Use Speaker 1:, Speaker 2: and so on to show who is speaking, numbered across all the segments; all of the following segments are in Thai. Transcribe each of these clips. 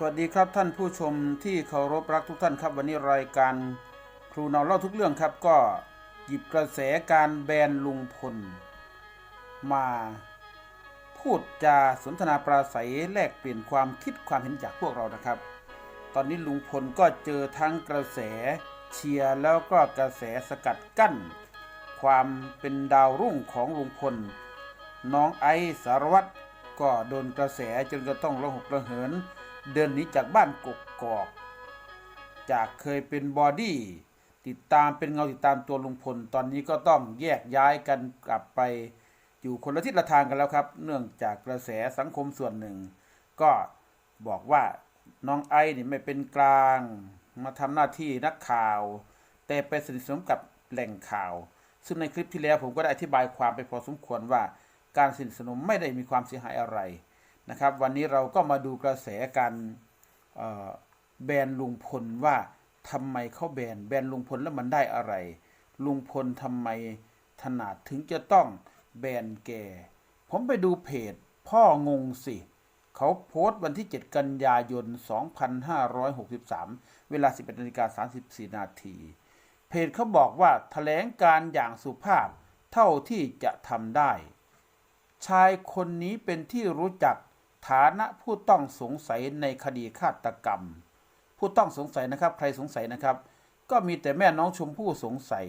Speaker 1: สวัสดีครับท่านผู้ชมที่เคารพรักทุกท่านครับวันนี้รายการครูเนเล่าทุกเรื่องครับก็หยิบกระแสการแบนลุงพล มาพูดจาสนทนาปราศัยแลกเปลี่ยนความคิดความเห็นจากพวกเรานะครับ ตอนนี้ลุงพลก็เจอทั้งกระแสเชียร์แล้วก็กระแสสกัดกั้น ความเป็นดาวรุ่งของลุงพล น้องไอสารวัตร ก็โดนกระแสจนก็ต้องระหกระเหิน เดินหนีจากบ้านกกกอก จากเคยเป็นบอดี้ติดตามเป็นเงาติดตามตัวลุงพล ตอนนี้ก็ต้องแยกย้ายกันกลับไป อยู่คนละทิศละทางกันแล้วครับ เนื่องจากกระแสสังคมส่วนหนึ่ง ก็บอกว่าน้องไอ้นี่ไม่เป็นกลาง มาทำหน้าที่นักข่าว แต่ไปสนิทสนมกับแหล่งข่าว ซึ่งในคลิปที่แล้วผมก็ได้อธิบายความไปพอสมควรว่า การสนิทสนมไม่ได้มีความเสียหายอะไรนะครับ วันนี้เราก็มาดูกระแสการแบนลุงพลว่าทำไมเขาแบนแบนลุงพลแล้วมันได้อะไร ลุงพลทำไมถนัดถึงจะต้องแบนแกผมไปดูเพจพ่องงสิ เขาโพสต์วันที่ 7 กันยายน 2563 เวลา 11นาฬิกา34 นาที เพจเขาบอกว่าแถลงการอย่างสุภาพเท่าที่จะทำได้ ชายคนนี้เป็นที่รู้จักฐานะผู้ต้องสงสัยในคดีฆาตกรรม ผู้ต้องสงสัยนะครับ ใครสงสัยนะครับ ก็มีแต่แม่น้องชมพู่สงสัย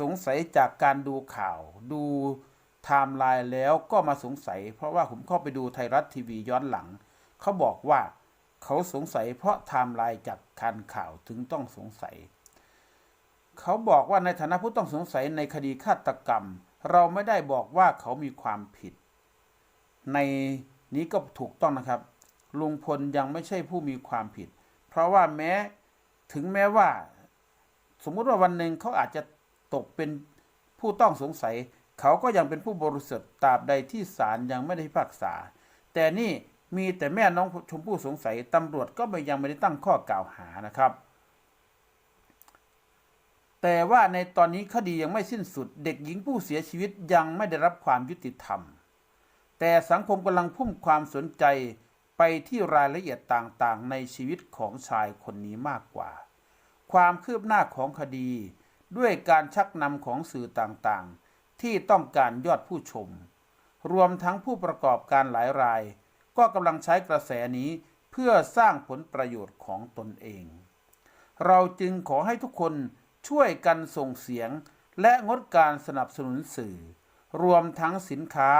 Speaker 1: สงสัยจากการดูข่าว ดูไทม์ไลน์แล้วก็มาสงสัย เพราะว่าผมเข้าไปดูไทยรัฐทีวีย้อนหลัง เขาบอกว่าเขาสงสัยเพราะไทม์ไลน์จากการข่าวถึงต้องสงสัย เขาบอกว่าในฐานะผู้ต้องสงสัยในคดีฆาตกรรม เราไม่ได้บอกว่าเขามีความผิด ในนี้ก็ถูกต้องนะครับ ลุงพลยังไม่ใช่ผู้มีความผิด เพราะว่าแม้ถึงแม้ว่า สมมุติว่าวันหนึ่งเขาอาจจะตกเป็นผู้ต้องสงสัย เขาก็ยังเป็นผู้บริสุทธิ์ตราบใดที่ศาลยังไม่ได้พิพากษา แต่นี่มีแต่แม่น้องชมพู่สงสัยตำรวจก็ไม่ยังไม่ได้ตั้งข้อกล่าวหานะครับ แต่ว่าในตอนนี้คดียังไม่สิ้นสุด เด็กหญิงผู้เสียชีวิตยังไม่ได้รับความยุติธรรม แต่สังคมกำลังพุ่งความสนใจไปที่รายละเอียดต่างๆ ในชีวิตของชายคนนี้มากกว่า ความคืบหน้าของคดี ด้วยการชักนำของสื่อต่างๆ ที่ต้องการยอดผู้ชม รวมทั้งผู้ประกอบการหลายราย ก็กำลังใช้กระแสนี้เพื่อสร้างผลประโยชน์ของตนเอง เราจึงขอให้ทุกคน ช่วยกันส่งเสียง และงดการสนับสนุนสื่อ รวมทั้งสินค้า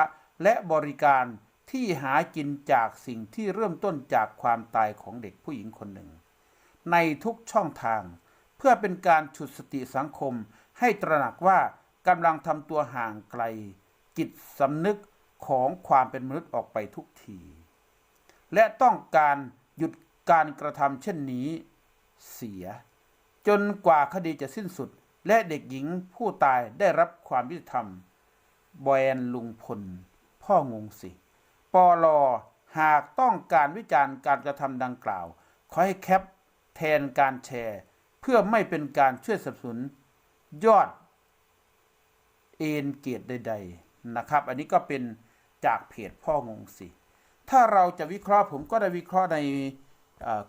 Speaker 1: และบริการที่หากินจากสิ่งที่เริ่มต้นจากความตายของเด็กผู้หญิงคนหนึ่ง ในทุกช่องทาง เพื่อเป็นการฉุดสติสังคมให้ตระหนักว่ากำลังทำตัวห่างไกล จิตสำนึกของความเป็นมนุษย์ออกไปทุกที และต้องการหยุดการกระทำเช่นนี้ เสีย จนกว่าคดีจะสิ้นสุด และเด็กหญิงผู้ตายได้รับความยุติธรรม บอยนลุงพล พ่องงสิ ปอลอหากต้องการวิจารณ์การกระทำดังกล่าว ขอให้แคปแทนการแชร์ เพื่อไม่เป็นการช่วยสนับสนุน ยอด เอ็นเกียรติใด ๆ นะครับ อันนี้ก็เป็นจากเพจพ่องงสิ ถ้าเราจะวิเคราะห์ผมก็ได้วิเคราะห์ใน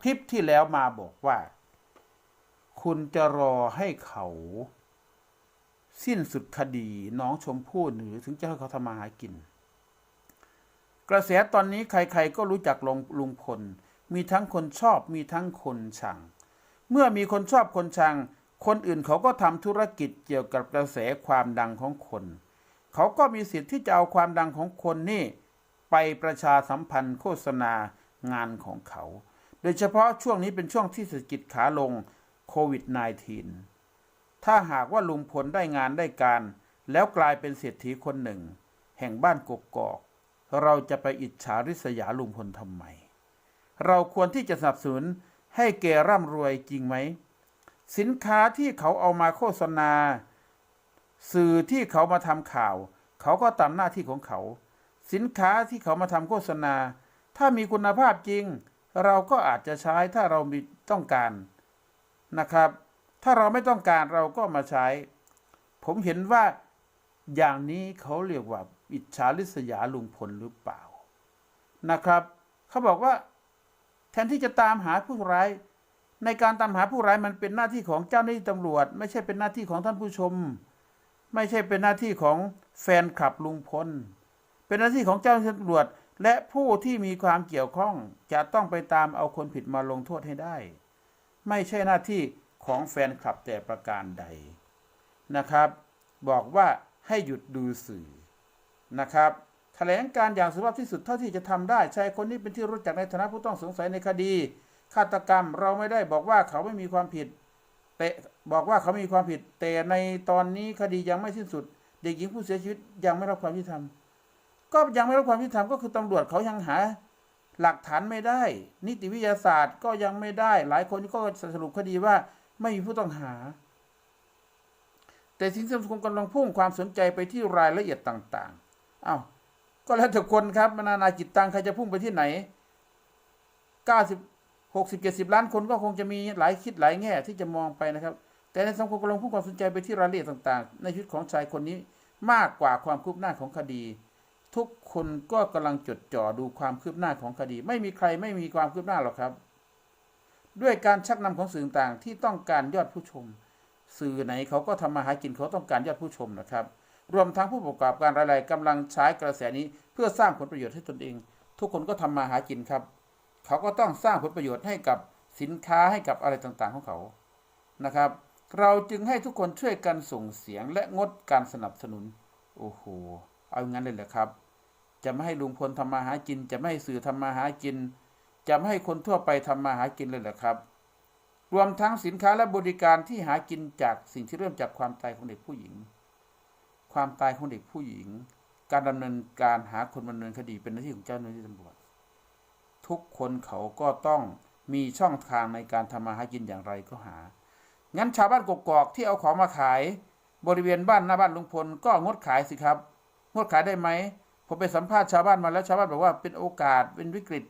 Speaker 1: คลิปที่แล้วมาบอกว่า คุณจะรอให้เขา สิ้นสุดคดีน้องชมพู่หรือถึงจะให้เขาทำมาหากิน กระแสตอนนี้ใครๆก็รู้จักลงลุงพล มีทั้งคนชอบมีทั้งคนชัง เมื่อมีคนชอบคนชัง คนอื่นเขาก็ทำธุรกิจเกี่ยวกับกระแสความดังของคน เขาก็มีสิทธิ์ที่จะเอาความดังของคนนี่ไปประชาสัมพันธ์โฆษณางานของเขา โดยเฉพาะช่วงนี้เป็นช่วงที่เศรษฐกิจขาลง โควิด -19 ถ้าหากว่าลุงพลได้งานได้การ แล้วกลายเป็นเศรษฐีคนหนึ่ง แห่งบ้านกกอก เราจะไปอิจฉาริษยาลุงพลทำไม เราควรที่จะสนับสนุนให้แกร่ำรวยจริงไหม สินค้าที่เขาเอามาโฆษณา สื่อที่เขามาทำข่าว เขาก็ตามหน้าที่ของเขา สินค้าที่เขามาทำโฆษณา ถ้ามีคุณภาพจริง เราก็อาจจะใช้ถ้าเรามีต้องการ นะครับ ถ้าเราไม่ต้องการเราก็มาใช้ ผมเห็นว่าอย่างนี้เขาเรียกว่าอิจฉาริษยาลุงพลหรือเปล่านะครับเขาบอกว่า แทนที่จะตามหาผู้ร้าย ในการตามหาผู้ร้ายมันเป็นหน้าที่ของเจ้าหน้าที่ตำรวจ ไม่ใช่เป็นหน้าที่ของท่านผู้ชม ไม่ใช่เป็นหน้าที่ของแฟนคลับลุงพล เป็นหน้าที่ของเจ้าหน้าที่ตำรวจ และผู้ที่มีความเกี่ยวข้องจะต้องไปตามเอาคนผิดมาลงโทษให้ได้ ไม่ใช่หน้าที่ของแฟนคลับแต่ประการใดนะครับ บอกว่าให้หยุดดูสื่อนะครับแถลงการอย่างสุภาพที่สุดเท่าที่จะทำได้ชายคนนี้เป็นที่รู้จักในฐานะผู้ต้องสงสัยในคดี ฆาตกรรมเราไม่ได้บอกว่าเขาไม่มีความผิดแต่บอกว่าเขาม่มีความผิด แต่ในตอนนี้คดียังไม่สิ้นสุด เด็กหญิงผู้เสียชีวิตยังไม่รับความยุติธรรมก็ยังไม่รับความยุติธรรมก็คือตำรวจเขายังหา หลักฐานไม่ได้ นิติวิทยาศาสตร์ก็ยังไม่ได้ หลายคนก็สรุปคดีว่าไม่มีผู้ต้องหา แต่สิ่งที่สังคมกำลังพุ่งความสนใจไปที่รายละเอียดต่างๆอ้าวก็แล้วแต่คนครับนานาจิตตังใครจะพุ่งไปที่ไหน 90 60 70 ล้านคนก็คงจะมีหลายคิดหลายแง่ที่จะมองไปนะครับ แต่ในสังคมกำลังพุ่งความสนใจไปที่รายละเอียดต่าง ๆ ในชีวิตของชายคนนี้มากกว่าความคืบหน้าของคดี ทุกคนก็กำลังจดจ่อดูความคืบหน้าของคดี ไม่มีใครไม่มีความคืบหน้าหรอกครับ ด้วยการชักนำของสื่อต่างที่ต้องการยอดผู้ชม สื่อไหนเขาก็ทำมาหากินเขาต้องการยอดผู้ชมนะครับ รวมทั้งผู้ประกอบการรายๆกำลังใช้กระแสนี้เพื่อสร้างผลประโยชน์ให้ตนเอง ทุกคนก็ทำมาหากินครับ เขาก็ต้องสร้างผลประโยชน์ให้กับสินค้าให้กับอะไรต่างๆของเขานะครับ เราจึงให้ทุกคนช่วยกันส่งเสียงและงดการสนับสนุนโอ้โห เอางั้นเลยเหรอครับ จะไม่ให้ลุงพลทำมาหากิน จะไม่ให้สื่อทำมาหากิน จะไม่ให้คนทั่วไปทำมาหากินเลยเหรอครับ รวมทั้งสินค้าและบริการที่หากินจากสิ่งที่เริ่มจากความตายของเด็กผู้หญิง ความตายของเด็กผู้หญิง การดำเนินการหาคนดำเนินคดีเป็นหน้าที่ของเจ้าหน้าที่ตำรวจ ทุกคนเขาก็ต้องมีช่องทางในการทำมาหากินอย่างไรก็หา งั้นชาวบ้านกกอกที่เอาของมาขาย บริเวณบ้านหน้าบ้านลุงพลก็งดขายสิครับ งดขายได้ไหมผมไปสัมภาษณ์ชาวบ้านมาแล้วชาวบ้านบอกว่าเป็นโอกาสเป็นวิกฤต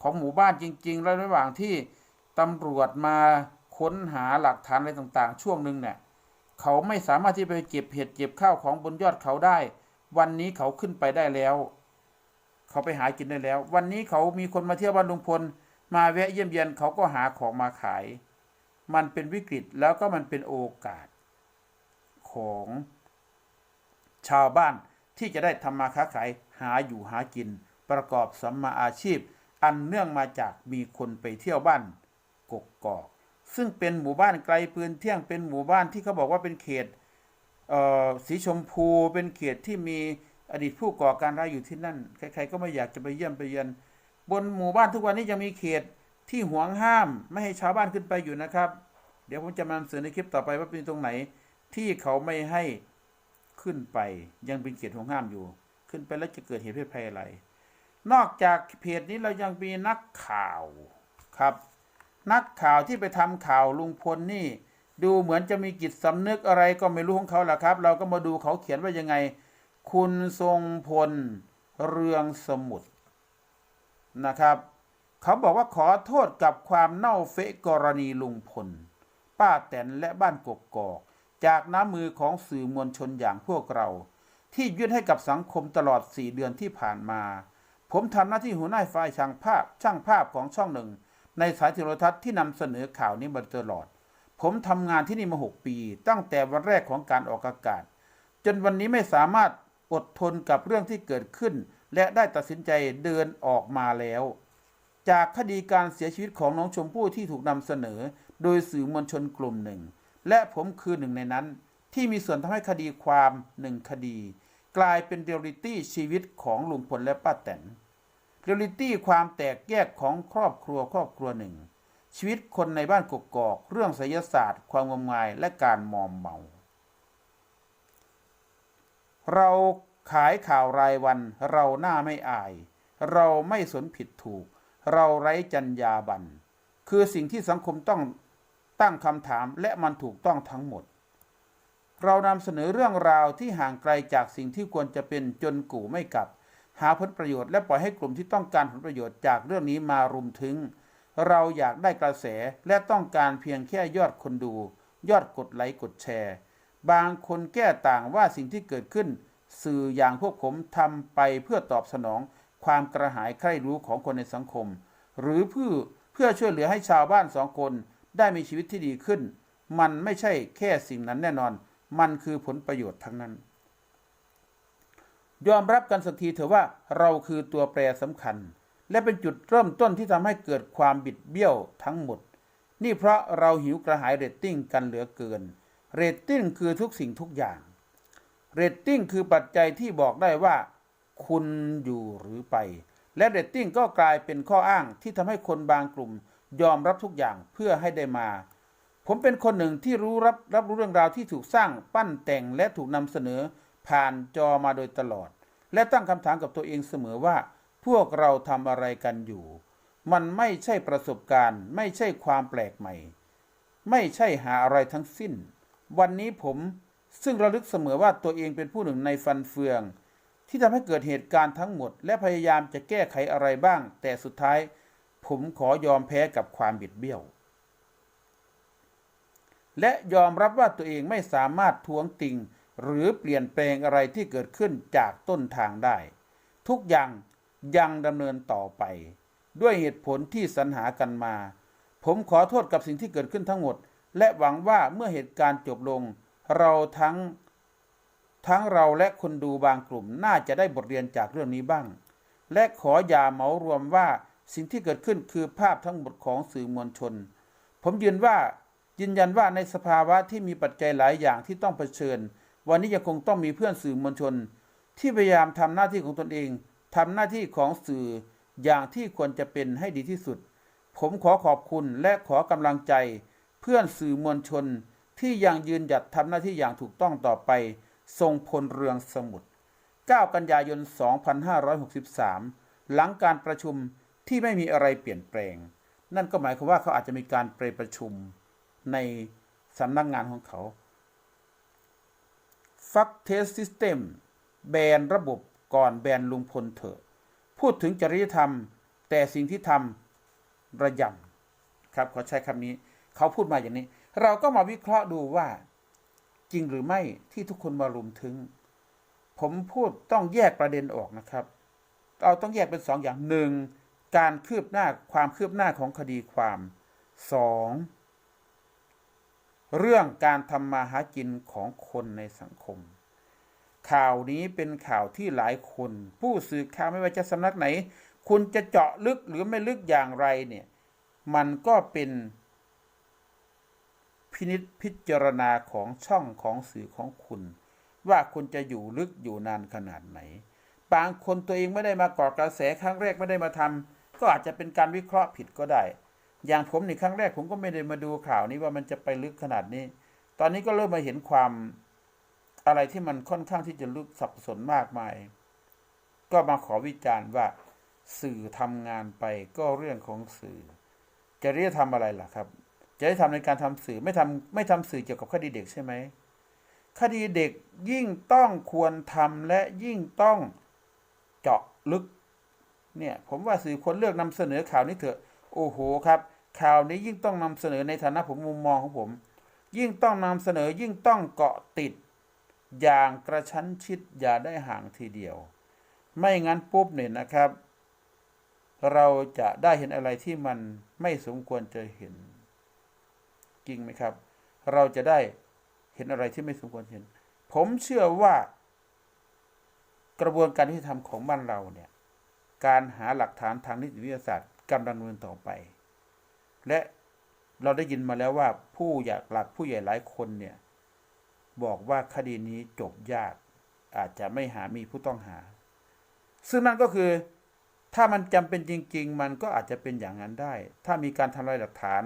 Speaker 1: ของหมู่บ้านจริง ๆ แล้วระหว่างที่ตำรวจมาค้นหาหลักฐานอะไรต่างๆ ช่วงหนึ่งเนี่ยเขาไม่สามารถที่ไปเก็บเห็ดเก็บข้าวของบนยอดเขาได้ วันนี้เขาขึ้นไปได้แล้ว เขาไปหากินได้แล้ว วันนี้เขามีคนมาเที่ยวบ้านลุงพล มาแวะเยี่ยมเยียนเขาก็หาของมาขาย มันเป็นวิกฤตแล้วก็มันเป็นโอกาสของชาวบ้าน ที่จะได้ทำมาค้าขายหาอยู่หากิน ประกอบสัมมาอาชีพ อันเนื่องมาจากมีคนไปเที่ยวบ้านกกกอก ซึ่งเป็นหมู่บ้านไกลปืนเที่ยงเป็นหมู่บ้านที่เขาบอกว่าเป็นเขตเสีชมพูเป็นเขตที่มีอดีตผู้ก่อการร้ายอยู่ที่นั่น ใครๆก็ไม่อยากจะไปเยี่ยมไปเยือน บนหมู่บ้านทุกวันนี้ยังมีเขตที่ห่วงห้าม ไม่ให้ชาวบ้านขึ้นไปอยู่นะครับ เดี๋ยวผมจะมานำเสนอในคลิปต่อไปว่าเป็นตรงไหนที่เขาไม่ให้ ขึ้นไปยังเป็นเขตห่วงห้ามอยู่ ขึ้นไปแล้วจะเกิดเหตุเพศภัยอะไร นอกจากเพจนี้เรายังมีนักข่าวครับ นักข่าวที่ไปทำข่าวลุงพลนี่ ดูเหมือนจะมีจิตสำนึกอะไรก็ไม่รู้ของเขาแหละครับ เราก็มาดูเขาเขียนว่ายังไง คุณทรงพลเรืองสมุทรนะครับ เขาบอกว่าขอโทษกับความเน่าเฟะกรณีลุงพล ป้าแตนและบ้านกกอก จากน้ำมือของสื่อมวลชนอย่างพวกเรา ที่ยื่นให้กับสังคมตลอด 4 เดือนที่ผ่านมา ผมทำหน้าที่หัวหน้าฝ่ายช่างภาพช่างภาพของช่องหนึ่ง ในสายโทรทัศน์ที่นำเสนอข่าวนี้มาตลอด ผมทำงานที่นี่มา 6 ปี ตั้งแต่วันแรกของการออกอากาศ จนวันนี้ไม่สามารถอดทนกับเรื่องที่เกิดขึ้น และได้ตัดสินใจเดินออกมาแล้ว จากคดีการเสียชีวิตของน้องชมพู่ที่ถูกนำเสนอ โดยสื่อมวลชนกลุ่มหนึ่ง และผมคือหนึ่งในนั้น ที่มีส่วนทำให้คดีความหนึ่งคดี กลายเป็นเรียลิตี้ชีวิตของลุงพลและป้าแตนเรียลิตี้ความแตกแยกของครอบครัวครอบครัวหนึ่ง ชีวิตคนในบ้านกกอก เรื่องไสยศาสตร์ ความงมงายและการมอมเมา เราขายข่าวรายวันเราหน้าไม่อาย เราไม่สนผิดถูก เราไร้จรรยาบรรณคือสิ่งที่สังคมต้อง ตั้งคำถามและมันถูกต้องทั้งหมด เรานำเสนอเรื่องราวที่ห่างไกลจากสิ่งที่ควรจะเป็นจนกู่ไม่กลับ หาผลประโยชน์และปล่อยให้กลุ่มที่ต้องการผลประโยชน์จากเรื่องนี้มารุมถึง เราอยากได้กระแสและต้องการเพียงแค่ยอดคนดู ยอดกดไลค์กดแชร์ บางคนแก้ต่างว่าสิ่งที่เกิดขึ้น สื่ออย่างพวกผมทำไปเพื่อตอบสนองความกระหายใคร่รู้ของคนในสังคม หรือเพื่อเพื่อช่วยเหลือให้ชาวบ้านสองคน ได้มีชีวิตที่ดีขึ้น มันไม่ใช่แค่สิ่งนั้นแน่นอน มันคือผลประโยชน์ทั้งนั้น ยอมรับกันสักทีเถอะว่าเราคือตัวแปรสำคัญ และเป็นจุดเริ่มต้นที่ทำให้เกิดความบิดเบี้ยวทั้งหมด นี่เพราะเราหิวกระหายเรตติ้งกันเหลือเกิน เรตติ้งคือทุกสิ่งทุกอย่าง เรตติ้งคือปัจจัยที่บอกได้ว่า คุณอยู่หรือไป และเรตติ้งก็กลายเป็นข้ออ้างที่ทำให้คนบางกลุ่ม ยอมรับทุกอย่างเพื่อให้ได้มา ผมเป็นคนหนึ่งที่รู้รับรับรู้เรื่องราวที่ถูกสร้างปั้นแต่งและถูกนำเสนอผ่านจอมาโดยตลอด และตั้งคำถามกับตัวเองเสมอว่า พวกเราทำอะไรกันอยู่ มันไม่ใช่ประสบการณ์ ไม่ใช่ความแปลกใหม่ ไม่ใช่หาอะไรทั้งสิ้น วันนี้ผมซึ่งระลึกเสมอว่าตัวเองเป็นผู้หนึ่งในฟันเฟือง ที่ทำให้เกิดเหตุการณ์ทั้งหมด และพยายามจะแก้ไขอะไรบ้าง แต่สุดท้าย ผมขอยอมแพ้กับความบิดเบี้ยว และยอมรับว่าตัวเองไม่สามารถทวงติงหรือเปลี่ยนแปลงอะไรที่เกิดขึ้นจากต้นทางได้ ทุกอย่างยังดำเนินต่อไป ด้วยเหตุผลที่สรรหากันมา ผมขอโทษกับสิ่งที่เกิดขึ้นทั้งหมด และหวังว่าเมื่อเหตุการณ์จบลง เราทั้งทั้งเราและคนดูบางกลุ่มน่าจะได้บทเรียนจากเรื่องนี้บ้าง และขออย่าเหมารวมว่า สิ่งที่เกิดขึ้นคือภาพทั้งหมดของสื่อมวลชน ผมยืนว่ายืนยันว่าในสภาวะที่มีปัจจัยหลายอย่างที่ต้องเผชิญ วันนี้ยังคงต้องมีเพื่อนสื่อมวลชน ที่พยายามทำหน้าที่ของตนเองทำหน้าที่ของสื่ออย่างที่ควรจะเป็นให้ดีที่สุด ผมขอขอบคุณและขอกำลังใจ เพื่อนสื่อมวลชน ที่ยังยืนหยัดทำหน้าที่อย่างถูกต้องต่อไป ทรงพลเรืองสมุทร9กันยายน 2563 หลังการประชุม ที่ไม่มีอะไรเปลี่ยนแปลง นั่นก็หมายความว่าเขาอาจจะมีการไปประชุมในสำนักงงานของเขาฟักเทสซิสเต็มแบนระบบก่อนแบนลุงพลเถอะ พูดถึงจริยธรรม แต่สิ่งที่ทำระยำครับขอใช้คำนี้ เขาพูดมาอย่างนี้ เราก็มาวิเคราะห์ดูว่า จริงหรือไม่ที่ทุกคนมารุมถึง ผมพูดต้องแยกประเด็นออกนะครับ เราต้องแยกเป็นสองอย่างหนึ่ง การคืบหน้าความคืบหน้าของคดีความสองเรื่องการทำมาหากินของคนในสังคม ข่าวนี้เป็นข่าวที่หลายคน ผู้สื่อข่าวไม่ว่าจะสำนักไหน คุณจะเจาะลึกหรือไม่ลึกอย่างไรเนี่ย มันก็เป็นพินิษพิจารณาของช่องของสื่อของคุณ ว่าคุณจะอยู่ลึกอยู่นานขนาดไหนบางคนตัวเองไม่ได้มาก่อกระแสครั้งแรกไม่ได้มาทำ ก็อาจจะเป็นการวิเคราะห์ผิดก็ได้ อย่างผมในครั้งแรกผมก็ไม่ได้มาดูข่าวนี้ว่ามันจะไปลึกขนาดนี้ ตอนนี้ก็เริ่มมาเห็นความอะไรที่มันค่อนข้างที่จะลึกสับสนมากมาย ก็มาขอวิจารณ์ว่า สื่อทำงานไปก็เรื่องของสื่อจะเรียกทำอะไรล่ะครับจะได้ทำในการทำสื่อไม่ทำไม่ทำสื่อเกี่ยวกับคดีเด็กใช่ไหมคดีเด็กยิ่งต้องควรทำและยิ่งต้องเจาะลึก เนี่ยผมว่าสื่อควรเลือกนำเสนอข่าวนี้เถอะ โอ้โหครับ ข่าวนี้ยิ่งต้องนำเสนอในฐานะผมมุมมองของผม ยิ่งต้องนำเสนอยิ่งต้องเกาะติด อย่างกระชั้นชิดอย่าได้ห่างทีเดียว ไม่งั้นปุ๊บเนี่ยนะครับ เราจะได้เห็นอะไรที่มันไม่สมควรจะเห็น จริงไหมครับ เราจะได้เห็นอะไรที่ไม่สมควรเห็น ผมเชื่อว่ากระบวนการที่ทำของบ้านเราเนี่ย การหาหลักฐานทางนิติวิทยาศาสตร์กำลังดำเนินต่อไป และเราได้ยินมาแล้วว่าผู้อยากหลักผู้ใหญ่หลายคนเนี่ย บอกว่าคดีนี้จบยาก อาจจะไม่หามีผู้ต้องหา ซึ่งนั่นก็คือถ้ามันจำเป็นจริง ๆ มันก็อาจจะเป็นอย่างนั้นได้ ถ้ามีการทำลายหลักฐาน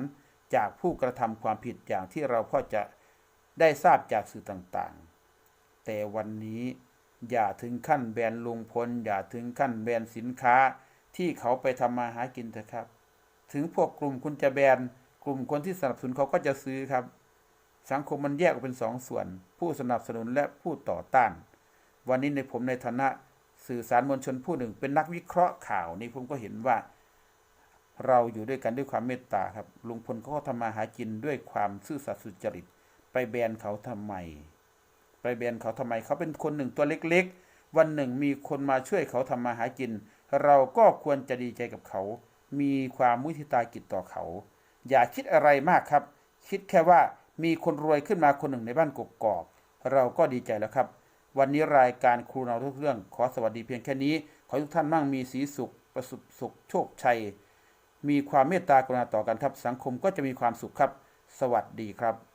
Speaker 1: จากผู้กระทำความผิดอย่างที่เราพอจะได้ทราบจากสื่อต่างๆ แต่วันนี้ อย่าถึงขั้นแบนลุงพล อย่าถึงขั้นแบนสินค้าที่เขาไปทำมาหากินเถอะครับ ถึงพวกกลุ่มคุณจะแบนกลุ่มคนที่สนับสนุนเขาก็จะซื้อครับ สังคมมันแยกออกเป็นสองส่วน ผู้สนับสนุนและผู้ต่อต้าน วันนี้ในผมในฐานะสื่อสารมวลชนผู้หนึ่ง เป็นนักวิเคราะห์ข่าวนี่ผมก็เห็นว่า เราอยู่ด้วยกันด้วยความเมตตาครับลุงพลเขาก็ทำมาหากินด้วยความซื่อสัตย์สุจริต ไปแบนเขาทำไม ไปแบนเขาทำไม เขาเป็นคนหนึ่งตัวเล็กๆ วันหนึ่งมีคนมาช่วยเขาทำมาหากิน เราก็ควรจะดีใจกับเขา มีความมุทิตากิจต่อเขา อย่าคิดอะไรมากครับ คิดแค่ว่ามีคนรวยขึ้นมาคนหนึ่งในบ้านกกอก เราก็ดีใจแล้วครับ วันนี้รายการครูเราทุกเรื่อง ขอสวัสดีเพียงแค่นี้ ขอทุกท่านมั่งมีสีสุข ประสบสุขโชคชัย มีความเมตตากรุณาต่อกันครับ สังคมก็จะมีความสุขครับ สวัสดีครับ